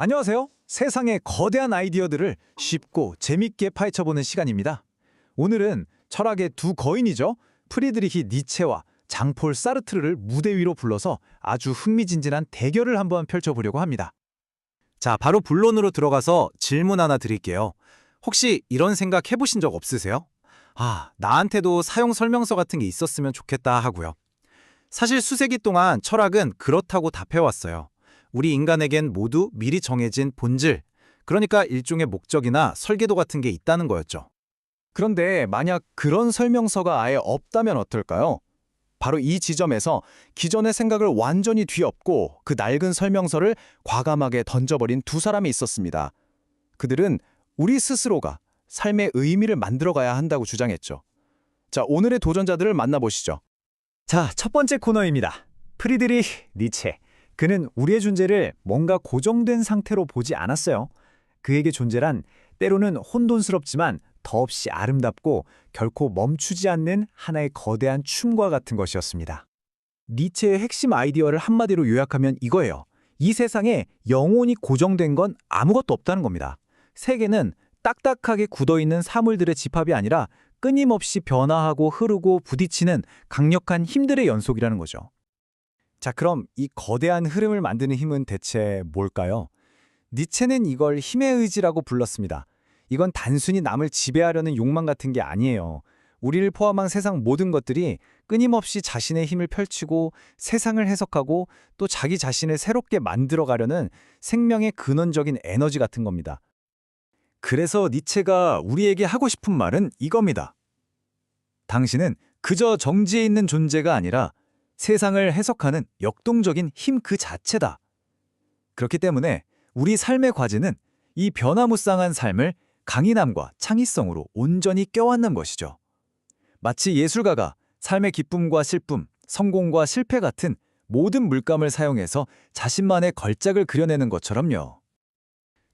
안녕하세요. 세상의 거대한 아이디어들을 쉽고 재밌게 파헤쳐보는 시간입니다. 오늘은 철학의 두 거인이죠. 프리드리히 니체와 장폴 사르트르를 무대 위로 불러서 아주 흥미진진한 대결을 한번 펼쳐보려고 합니다. 자, 바로 본론으로 들어가서 질문 하나 드릴게요. 혹시 이런 생각 해보신 적 없으세요? 아, 나한테도 사용 설명서 같은 게 있었으면 좋겠다 하고요. 사실 수세기 동안 철학은 그렇다고 답해왔어요. 우리 인간에겐 모두 미리 정해진 본질, 그러니까 일종의 목적이나 설계도 같은 게 있다는 거였죠. 그런데 만약 그런 설명서가 아예 없다면 어떨까요? 바로 이 지점에서 기존의 생각을 완전히 뒤엎고 그 낡은 설명서를 과감하게 던져버린 두 사람이 있었습니다. 그들은 우리 스스로가 삶의 의미를 만들어가야 한다고 주장했죠. 자, 오늘의 도전자들을 만나보시죠. 자, 첫 번째 코너입니다. 프리드리히 니체. 그는 우리의 존재를 뭔가 고정된 상태로 보지 않았어요. 그에게 존재란 때로는 혼돈스럽지만 더없이 아름답고 결코 멈추지 않는 하나의 거대한 춤과 같은 것이었습니다. 니체의 핵심 아이디어를 한마디로 요약하면 이거예요. 이 세상에 영혼이 고정된 건 아무것도 없다는 겁니다. 세계는 딱딱하게 굳어있는 사물들의 집합이 아니라 끊임없이 변화하고 흐르고 부딪히는 강력한 힘들의 연속이라는 거죠. 자, 그럼 이 거대한 흐름을 만드는 힘은 대체 뭘까요? 니체는 이걸 힘의 의지라고 불렀습니다. 이건 단순히 남을 지배하려는 욕망 같은 게 아니에요. 우리를 포함한 세상 모든 것들이 끊임없이 자신의 힘을 펼치고 세상을 해석하고 또 자기 자신을 새롭게 만들어가려는 생명의 근원적인 에너지 같은 겁니다. 그래서 니체가 우리에게 하고 싶은 말은 이겁니다. 당신은 그저 정지해 있는 존재가 아니라 세상을 해석하는 역동적인 힘 그 자체다. 그렇기 때문에 우리 삶의 과제는 이 변화무쌍한 삶을 강인함과 창의성으로 온전히 껴안는 것이죠. 마치 예술가가 삶의 기쁨과 슬픔, 성공과 실패 같은 모든 물감을 사용해서 자신만의 걸작을 그려내는 것처럼요.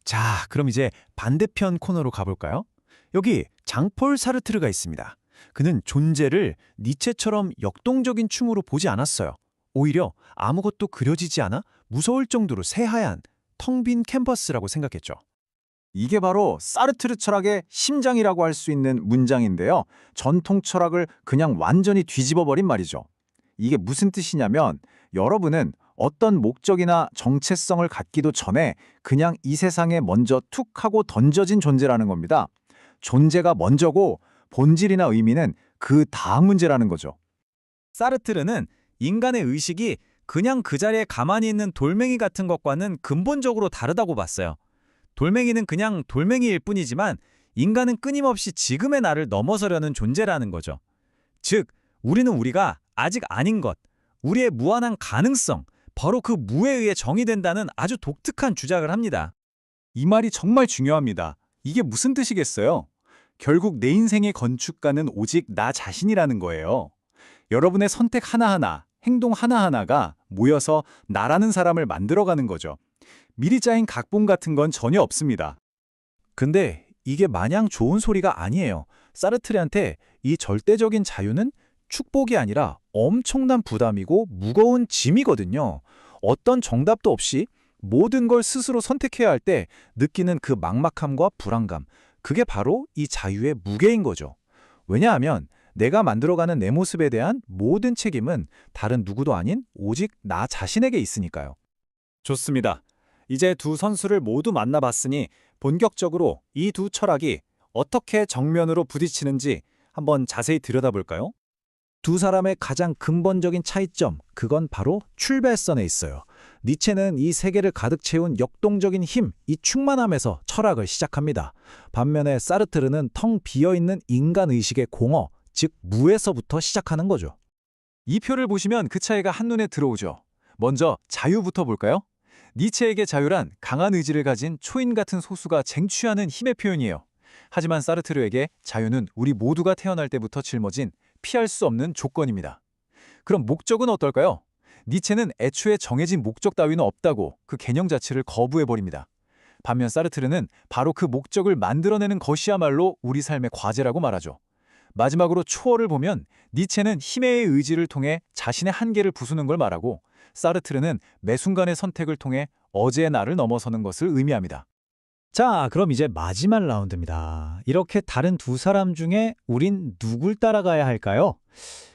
자, 그럼 이제 반대편 코너로 가볼까요? 여기 장폴 사르트르가 있습니다. 그는 존재를 니체처럼 역동적인 춤으로 보지 않았어요. 오히려 아무것도 그려지지 않아 무서울 정도로 새하얀 텅 빈 캔버스라고 생각했죠. 이게 바로 사르트르 철학의 심장이라고 할 수 있는 문장인데요. 전통 철학을 그냥 완전히 뒤집어버린 말이죠. 이게 무슨 뜻이냐면 여러분은 어떤 목적이나 정체성을 갖기도 전에 그냥 이 세상에 먼저 툭 하고 던져진 존재라는 겁니다. 존재가 먼저고 본질이나 의미는 그 다음 문제라는 거죠. 사르트르는 인간의 의식이 그냥 그 자리에 가만히 있는 돌멩이 같은 것과는 근본적으로 다르다고 봤어요. 돌멩이는 그냥 돌멩이일 뿐이지만 인간은 끊임없이 지금의 나를 넘어서려는 존재라는 거죠. 즉, 우리는 우리가 아직 아닌 것, 우리의 무한한 가능성, 바로 그 무에 의해 정의된다는 아주 독특한 주장을 합니다. 이 말이 정말 중요합니다. 이게 무슨 뜻이겠어요? 결국 내 인생의 건축가는 오직 나 자신이라는 거예요. 여러분의 선택 하나하나, 행동 하나하나가 모여서 나라는 사람을 만들어가는 거죠. 미리 짜인 각본 같은 건 전혀 없습니다. 근데 이게 마냥 좋은 소리가 아니에요. 사르트르한테 이 절대적인 자유는 축복이 아니라 엄청난 부담이고 무거운 짐이거든요. 어떤 정답도 없이 모든 걸 스스로 선택해야 할 때 느끼는 그 막막함과 불안감, 그게 바로 이 자유의 무게인 거죠. 왜냐하면 내가 만들어가는 내 모습에 대한 모든 책임은 다른 누구도 아닌 오직 나 자신에게 있으니까요. 좋습니다. 이제 두 선수를 모두 만나봤으니 본격적으로 이 두 철학이 어떻게 정면으로 부딪히는지 한번 자세히 들여다볼까요? 두 사람의 가장 근본적인 차이점, 그건 바로 출발선에 있어요. 니체는 이 세계를 가득 채운 역동적인 힘, 이 충만함에서 철학을 시작합니다. 반면에 사르트르는 텅 비어있는 인간의식의 공허, 즉 무에서부터 시작하는 거죠. 이 표를 보시면 그 차이가 한눈에 들어오죠. 먼저 자유부터 볼까요? 니체에게 자유란 강한 의지를 가진 초인 같은 소수가 쟁취하는 힘의 표현이에요. 하지만 사르트르에게 자유는 우리 모두가 태어날 때부터 짊어진 피할 수 없는 조건입니다. 그럼 목적은 어떨까요? 니체는 애초에 정해진 목적 따위는 없다고 그 개념 자체를 거부해버립니다. 반면 사르트르는 바로 그 목적을 만들어내는 것이야말로 우리 삶의 과제라고 말하죠. 마지막으로 초월을 보면 니체는 힘의 의지를 통해 자신의 한계를 부수는 걸 말하고 사르트르는 매 순간의 선택을 통해 어제의 나를 넘어서는 것을 의미합니다. 자, 그럼 이제 마지막 라운드입니다. 이렇게 다른 두 사람 중에 우린 누굴 따라가야 할까요?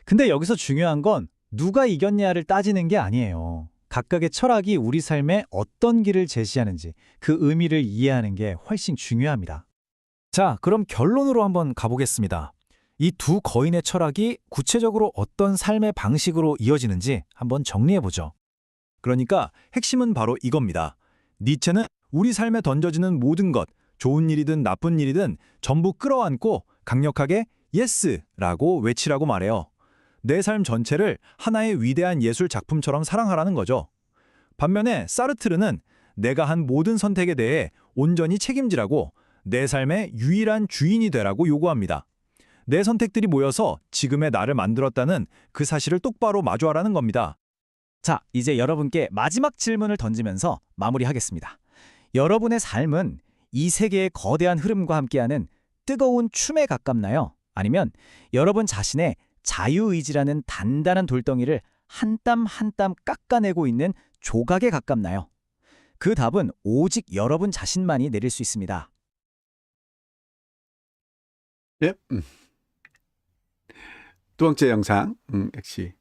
근데 여기서 중요한 건 누가 이겼냐를 따지는 게 아니에요. 각각의 철학이 우리 삶에 어떤 길을 제시하는지 그 의미를 이해하는 게 훨씬 중요합니다. 자, 그럼 결론으로 한번 가보겠습니다. 이 두 거인의 철학이 구체적으로 어떤 삶의 방식으로 이어지는지 한번 정리해보죠. 그러니까 핵심은 바로 이겁니다. 니체는 우리 삶에 던져지는 모든 것, 좋은 일이든 나쁜 일이든 전부 끌어안고 강력하게 예스라고 외치라고 말해요. 내 삶 전체를 하나의 위대한 예술 작품처럼 사랑하라는 거죠. 반면에 사르트르는 내가 한 모든 선택에 대해 온전히 책임지라고 내 삶의 유일한 주인이 되라고 요구합니다. 내 선택들이 모여서 지금의 나를 만들었다는 그 사실을 똑바로 마주하라는 겁니다. 자, 이제 여러분께 마지막 질문을 던지면서 마무리하겠습니다. 여러분의 삶은 이 세계의 거대한 흐름과 함께하는 뜨거운 춤에 가깝나요? 아니면 여러분 자신의 자유의지라는 단단한 돌덩이를 한 땀 한 땀 깎아내고 있는 조각에 가깝나요? 그 답은 오직 여러분 자신만이 내릴 수 있습니다. 예. 음. 두 번째 영상 음, 역시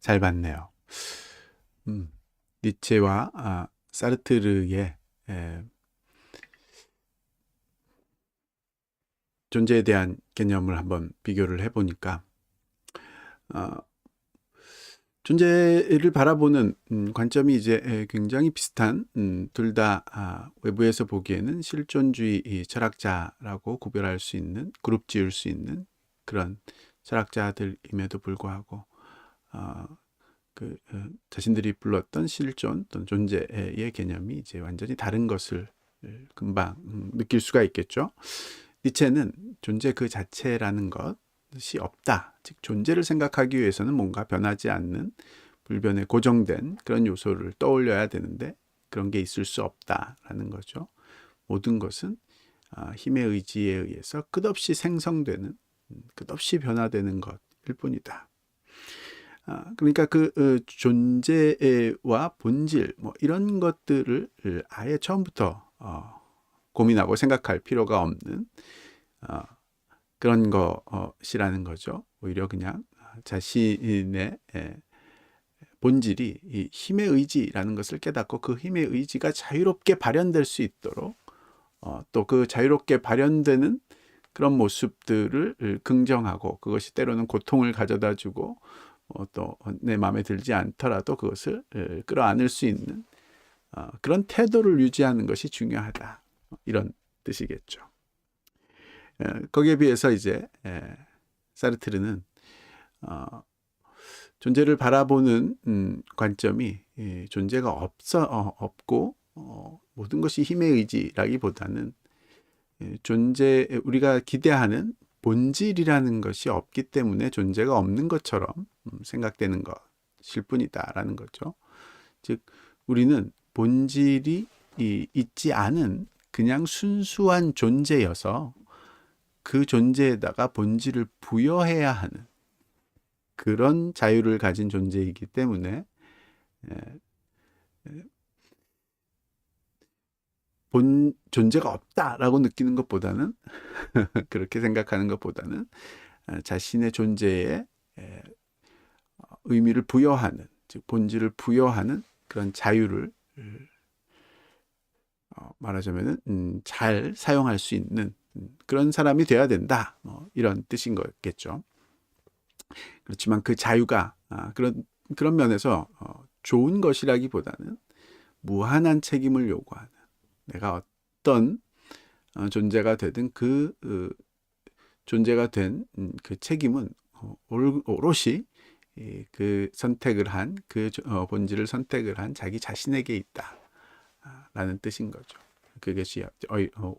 잘 봤네요. 음, 니체와 아, 사르트르의 에, 존재에 대한 개념을 한번 비교를 해보니까 어, 존재를 바라보는 음, 관점이 이제 에, 굉장히 비슷한 음, 둘다 아, 외부에서 보기에는 실존주의 이 철학자라고 구별할 수 있는 그룹 지을 수 있는 그런 철학자들임에도 불구하고 어, 그 어, 자신들이 불렀던 실존 또는 존재의 개념이 이제 완전히 다른 것을 금방 음, 느낄 수가 있겠죠. 니체는 존재 그 자체라는 것 이 없다. 즉 존재를 생각하기 위해서는 뭔가 변하지 않는 불변에 고정된 그런 요소를 떠올려야 되는데 그런 게 있을 수 없다라는 거죠. 모든 것은 아, 힘의 의지에 의해서 끝없이 생성되는 음, 끝없이 변화되는 것일 뿐이다. 아, 그러니까 그 어, 존재와 본질 뭐 이런 것들을 아예 처음부터 어, 고민하고 생각할 필요가 없는 어, 그런 것이라는 거죠. 오히려 그냥 자신의 에, 본질이 이 힘의 의지라는 것을 깨닫고 그 힘의 의지가 자유롭게 발현될 수 있도록 어, 또그 자유롭게 발현되는 그런 모습들을 긍정하고 그것이 때로는 고통을 가져다 주고 어, 또내 마음에 들지 않더라도 그것을 에, 끌어안을 수 있는 어, 그런 태도를 유지하는 것이 중요하다. 이런 뜻이겠죠. 에, 거기에 비해서 이제 에, 사르트르는 어, 존재를 바라보는 음, 관점이 예, 존재가 없어 어, 없고 어, 모든 것이 힘의 의지라기보다는 예, 존재 우리가 기대하는 본질이라는 것이 없기 때문에 존재가 없는 것처럼 음, 생각되는 것일 뿐이다라는 거죠. 즉 우리는 본질이 이, 있지 않은 그냥 순수한 존재여서 그 존재에다가 본질을 부여해야 하는 그런 자유를 가진 존재이기 때문에 본 존재가 없다라고 느끼는 것보다는 그렇게 생각하는 것보다는 어, 자신의 존재에 어, 의미를 부여하는 즉 본질을 부여하는 그런 자유를 어, 말하자면은 음, 잘 사용할 수 있는 음, 그런 사람이 돼야 된다. 뭐 이런 뜻인 거겠죠. 그렇지만 그 자유가 아, 그런 그런 면에서 어, 좋은 것이라기보다는 무한한 책임을 요구하는 내가 어떤 어, 존재가 되든 그 어, 존재가 된그 음, 책임은 어, 오롯이 그 선택을 한그 본질을 선택을 한 자기 자신에게 있다라는 뜻인 거죠. 그것이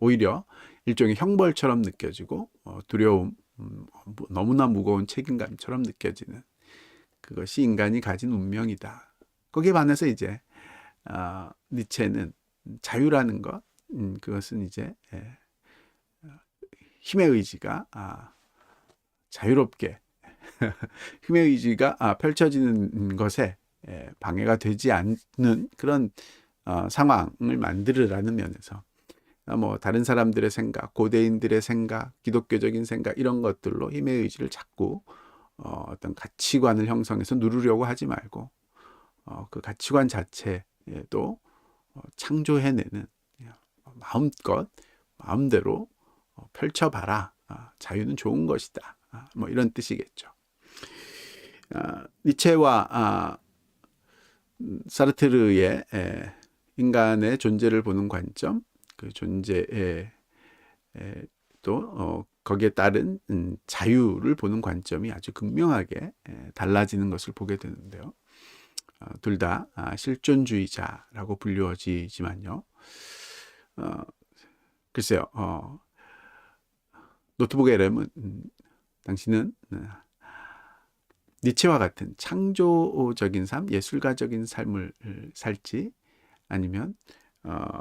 오히려 일종의 형벌처럼 느껴지고 두려움, 음, 너무나 무거운 책임감처럼 느껴지는 그것이 인간이 가진 운명이다. 거기에 반해서 이제 니체는 자유라는 것, 음, 그것은 이제 예, 힘의 의지가 아, 자유롭게 힘의 의지가 아, 펼쳐지는 것에 예, 방해가 되지 않는 그런 어, 상황을 만들으라는 면에서 어, 뭐 다른 사람들의 생각, 고대인들의 생각, 기독교적인 생각 이런 것들로 힘의 의지를 자꾸 어, 어떤 가치관을 형성해서 누르려고 하지 말고 어, 그 가치관 자체에도 어, 창조해내는 어, 마음껏 마음대로 어, 펼쳐봐라. 아, 자유는 좋은 것이다. 아, 뭐 이런 뜻이겠죠. 아, 니체와 아, 음, 사르트르의 에, 인간의 존재를 보는 관점, 그 존재에 에, 또 어, 거기에 따른 음, 자유를 보는 관점이 아주 극명하게 에, 달라지는 것을 보게 되는데요. 어, 둘다 아, 실존주의자라고 불리워지지만요. 어, 글쎄요. 어, 노트북의 LM은 음, 당신은 음, 니체와 같은 창조적인 삶, 예술가적인 삶을 살지 아니면 어,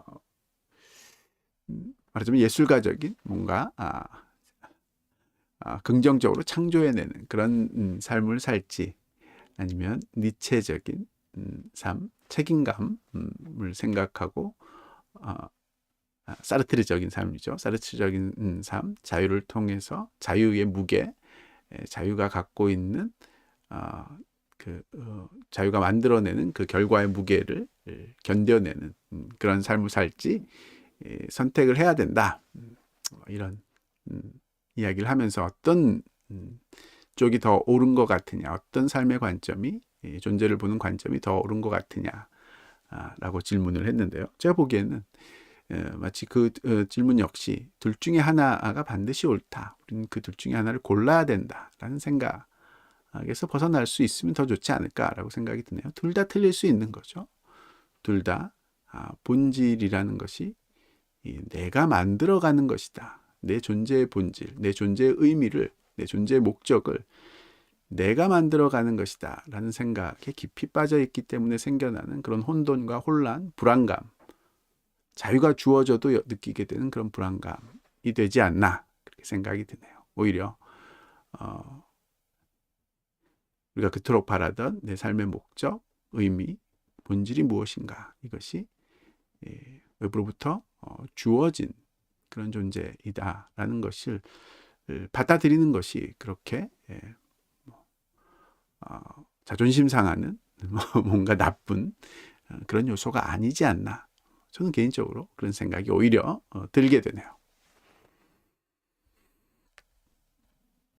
음, 말하자면 예술가적인 뭔가 아, 아, 긍정적으로 창조해내는 그런 음, 삶을 살지 아니면 니체적인 음, 삶, 책임감을 생각하고 어, 아, 사르트르적인 삶이죠. 사르트르적인 음, 삶, 자유를 통해서 자유의 무게, 에, 자유가 갖고 있는 어, 그 어, 자유가 만들어내는 그 결과의 무게를 에, 견뎌내는 음, 그런 삶을 살지 에, 선택을 해야 된다. 음, 뭐 이런 음, 이야기를 하면서 어떤 음, 쪽이 더 옳은 것 같으냐, 어떤 삶의 관점이 이 존재를 보는 관점이 더 옳은 것 같으냐라고 질문을 했는데요. 제가 보기에는 에, 마치 그 어, 질문 역시 둘 중에 하나가 반드시 옳다. 우리는 그 둘 중에 하나를 골라야 된다라는 생각 에서 벗어날 수 있으면 더 좋지 않을까라고 생각이 드네요. 둘 다 틀릴 수 있는 거죠. 둘다 아, 본질이라는 것이 이 내가 만들어가는 것이다. 내 존재의 본질, 내 존재의 의미를, 내 존재의 목적을 내가 만들어가는 것이다 라는 생각에 깊이 빠져 있기 때문에 생겨나는 그런 혼돈과 혼란, 불안감, 자유가 주어져도 여- 느끼게 되는 그런 불안감이 되지 않나 그렇게 생각이 드네요. 오히려 어, 우리가 그토록 바라던 내 삶의 목적, 의미, 본질이 무엇인가 이것이 예, 외부로부터 어, 주어진 그런 존재이다라는 것을 을 받아들이는 것이 그렇게 예, 뭐, 어, 자존심 상하는 뭐 뭔가 나쁜 어, 그런 요소가 아니지 않나 저는 개인적으로 그런 생각이 오히려 어, 들게 되네요.